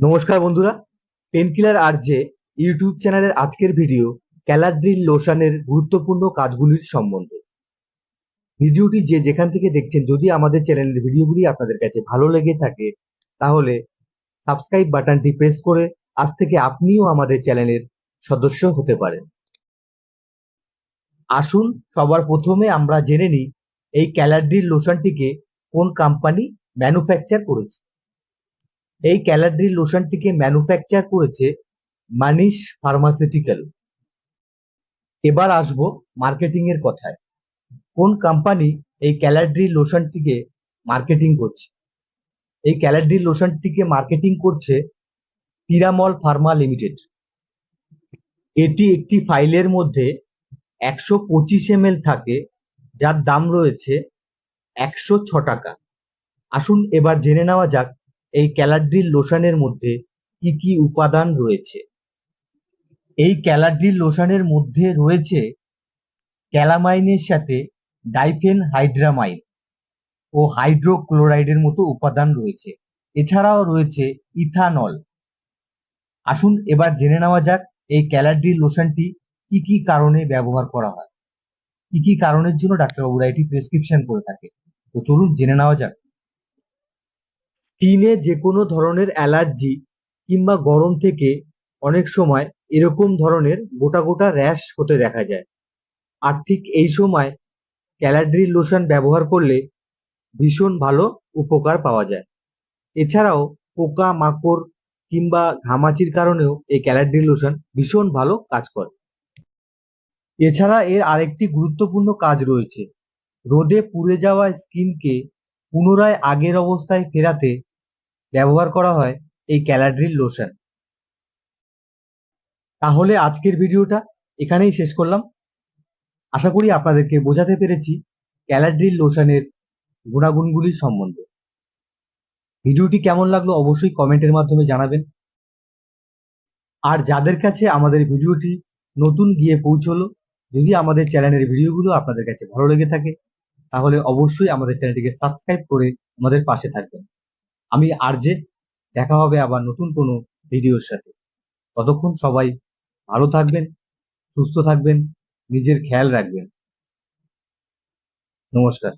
নমস্কার বন্ধুরা পেনকিলার আর যে ইউটিউব চ্যানেলের আজকের ভিডিও ক্যালাড্রিল লোশনের গুরুত্বপূর্ণ কাজগুলির সম্বন্ধে। ভিডিওটি যে যেখান থেকে দেখছেন, যদি আমাদের চ্যানেলের ভিডিওগুলি আপনাদের কাছে ভালো লেগে থাকে, তাহলে সাবস্ক্রাইব বাটনটি প্রেস করে আজ থেকে আপনিও আমাদের চ্যানেলের সদস্য হতে পারেন। আসুন, সবার প্রথমে আমরা জেনে নিই, এই ক্যালাড্রিল লোশনটিকে কোন কোম্পানি ম্যানুফ্যাকচার করেছে। এই ক্যালাড্রিল লোশনটিকে ম্যানুফ্যাকচার করেছে মানিশ ফার্মাসিউটিক্যাল এবার আসব মার্কেটিং এর কথায়। কোন কোম্পানি এই ক্যালাড্রিল লোশনটিকে মার্কেটিং করছে? এই ক্যালাড্রিল লোশনটিকে মার্কেটিং করছে পিরামল ফার্মা লিমিটেড এটি একটি ফাইলের মধ্যে একশো পঁচিশ এম থাকে, যার দাম রয়েছে একশো ছ টাকা। আসুন এবার জেনে নেওয়া যাক এই ক্যালাড্রিল লোশনের মধ্যে কি কি উপাদান রয়েছে? এই ক্যালাড্রিল লোশনের মধ্যে রয়েছে ক্যালামাইনের সাথে ডাইফেন হাইড্রামাইন ও হাইড্রোক্লোরাইডের মতো উপাদান রয়েছে। এছাড়াও রয়েছে ইথানল। আসুন এবার জেনে নেওয়া যাক এই ক্যালাড্রিল লোশনটি কি কি কারণে ব্যবহার করা হয়। কি কি কারণের জন্য ডাক্তারবাবুরা এটি প্রেসক্রিপশন করে থাকে? তো চলুন জেনে নেওয়া যাক। স্কিনে যে কোনো ধরনের অ্যালার্জি কিংবা গরম থেকে অনেক সময় এরকম ধরনের গোটা গোটা র্যাশ হতে দেখা যায়। আর ঠিক এই সময় ক্যালাড্রিল লোশন ব্যবহার করলে ভীষণ ভালো উপকার পাওয়া যায়। এছাড়াও পোকা মাকড় কিংবা ঘামাচির কারণেও এই ক্যালাড্রিল লোশন ভীষণ ভালো কাজ করে। এছাড়া এর আরেকটি গুরুত্বপূর্ণ কাজ রয়েছে। রোদে পুড়ে যাওয়া স্কিনকে পুনরায় আগের অবস্থায় ফেরাতে ব্যবহার করা হয় এই ক্যালাড্রিল লোশন। তাহলে আজকের ভিডিওটা এখানেই শেষ করলাম। আশা করি আপনাদেরকে বোঝাতে পেরেছি ক্যালাড্রিল লোশনের গুণাগুণগুলি সম্বন্ধে। ভিডিওটি কেমন লাগল অবশ্যই কমেন্টের মাধ্যমে জানাবেন। আর যাদের কাছে আমাদের ভিডিওটি নতুন গিয়ে পৌঁছলো, যদি আমাদের চ্যানেলের ভিডিওগুলো আপনাদের কাছে ভালো লেগে থাকে, তাহলে অবশ্যই আমাদের চ্যানেলটিকে সাবস্ক্রাইব করে আমাদের পাশে থাকবেন। আমি আরজে দেখা হবে আবার নতুন কোনো ভিডিওর সাথে। ততক্ষণ সবাই ভালো থাকবেন, সুস্থ থাকবেন, নিজের খেয়াল রাখবেন। নমস্কার।